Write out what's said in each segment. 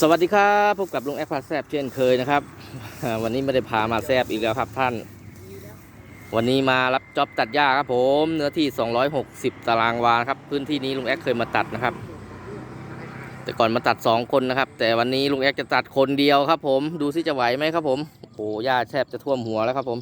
สวัสดีครับพบกับลุงแอคพาแซบเช่นเคยนะครับ วันนี้ไม่ได้พามาแซบอีกแล้วครับท่าน วันนี้มารับจ็อบตัดหญ้าครับผมเนื้อที่ 260 ตารางวาครับ พื้นที่นี้ลุงแอคเคยมาตัดนะครับ แต่ก่อนมาตัด 2 คนนะครับ แต่วันนี้ลุงแอคจะตัดคนเดียวครับ ผมดูซิจะไหวไหมครับผมโอ้หหญ้าแทบจะท่วมหัวแล้วครับผม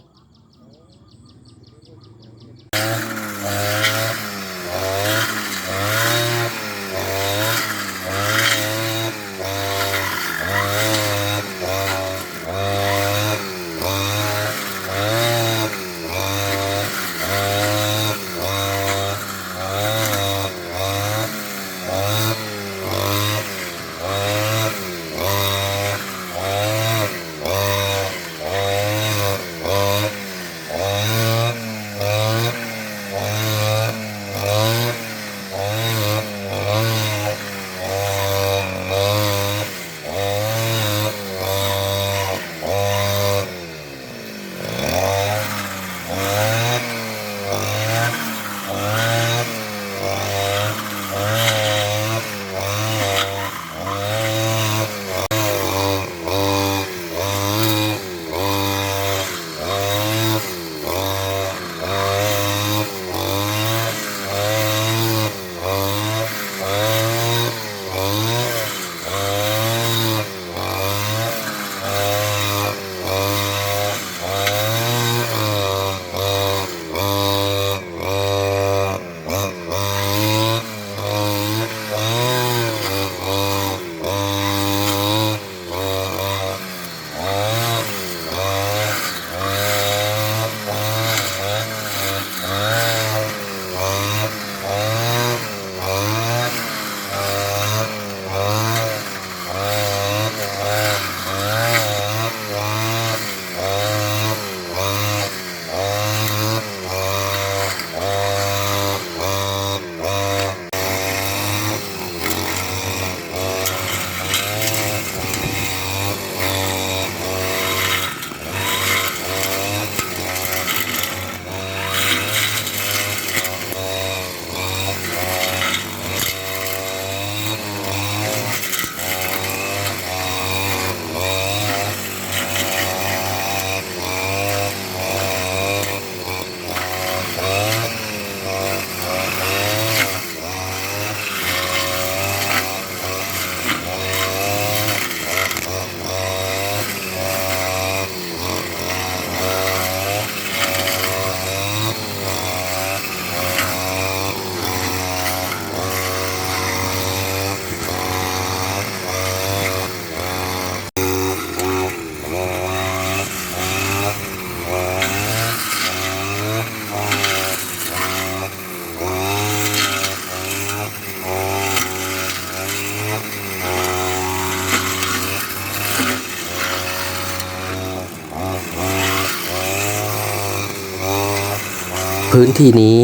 พื้นที่นี้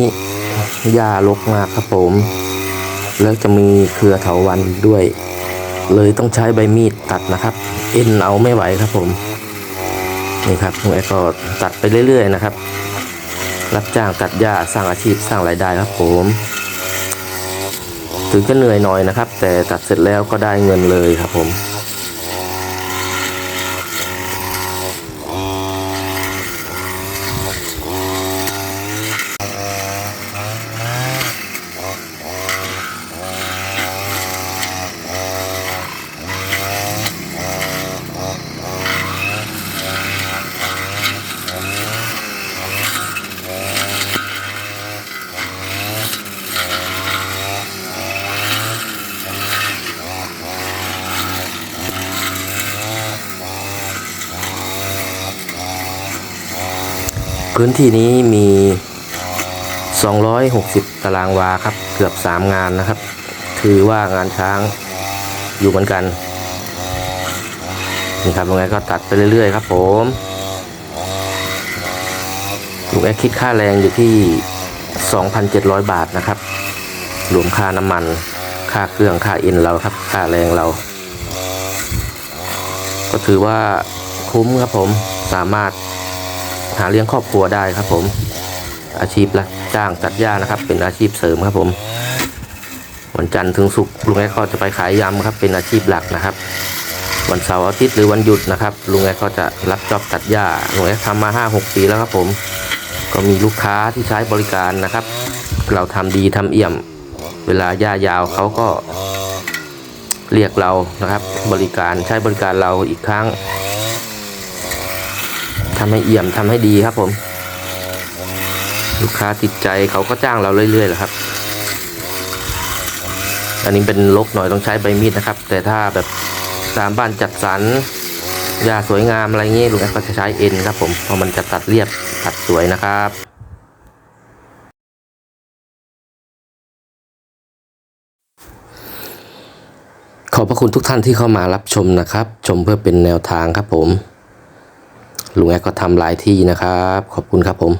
หญ้ารกมากครับผม แล้วจะมีเครือเถาวันด้วย เลยต้องใช้ใบมีดตัดนะครับ เอ็นเอาไม่ไหวครับผม นี่ครับลุงแอก็ตัดไปเรื่อย ๆ นะครับ รับจ้างตัดหญ้าสร้างอาชีพสร้างรายได้ครับผม ถึงจะเหนื่อยหน่อยนะครับ แต่ตัดเสร็จแล้วก็ได้เงินเลยครับผม พื้นที่นี้มี 260 ตารางวาครับ เกือบ 3 งานนะครับ ถือว่างานช้างอยู่เหมือนกัน นี่ครับยังไงก็ตัดไปเรื่อยๆครับผมลุงแอคคิดค่าแรงอยู่ที่ 2,700 บาทนะครับรวมค่าน้ำมัน ค่าเครื่อง ค่าเอ็นเราครับ ค่าแรงเรา ก็ถือว่าคุ้มครับผม สามารถ หาเลี้ยงครอบครัวได้ครับผม อาชีพละจ้างตัดหญ้านะครับ เป็นอาชีพเสริมครับผมวันจันทร์ถึงศุกร์ลุงแอ๊ก็จะไปขายยำครับเป็นอาชีพหลักนะครับ วันเสาร์อาทิตย์หรือวันหยุดนะครับลุงแอ๊ก็จะรับจอบตัดหญ้าลุงแอ๊กทำมาห้าหกปีแล้วครับผม ก็มีลูกค้าที่ใช้บริการนะครับ เราทำดีทำเอี่ยม เวลาหญ้ายาวเขาก็เรียกเรานะครับ บริการใช้บริการเราอีกครั้ง ทำให้เอี่ยมทำให้ดีครับผม ลูกค้าติดใจเขาก็จ้างเราเรื่อยๆแหละครับ อันนี้เป็นลกหน่อยต้องใช้ใบมีดนะครับ แต่ถ้าแบบตามบ้านจัดสรรหญ้าสวยงามอะไรเงี้ยลุงแอดก็จะใช้เอ็นครับผมเพราะมันจะตัดเรียบตัดสวยนะครับขอบพระคุณทุกท่านที่เข้ามารับชมนะครับ ชมเพื่อเป็นแนวทางครับผม ลุงแอดก็ทำหลายที่นะครับ ขอบคุณครับผม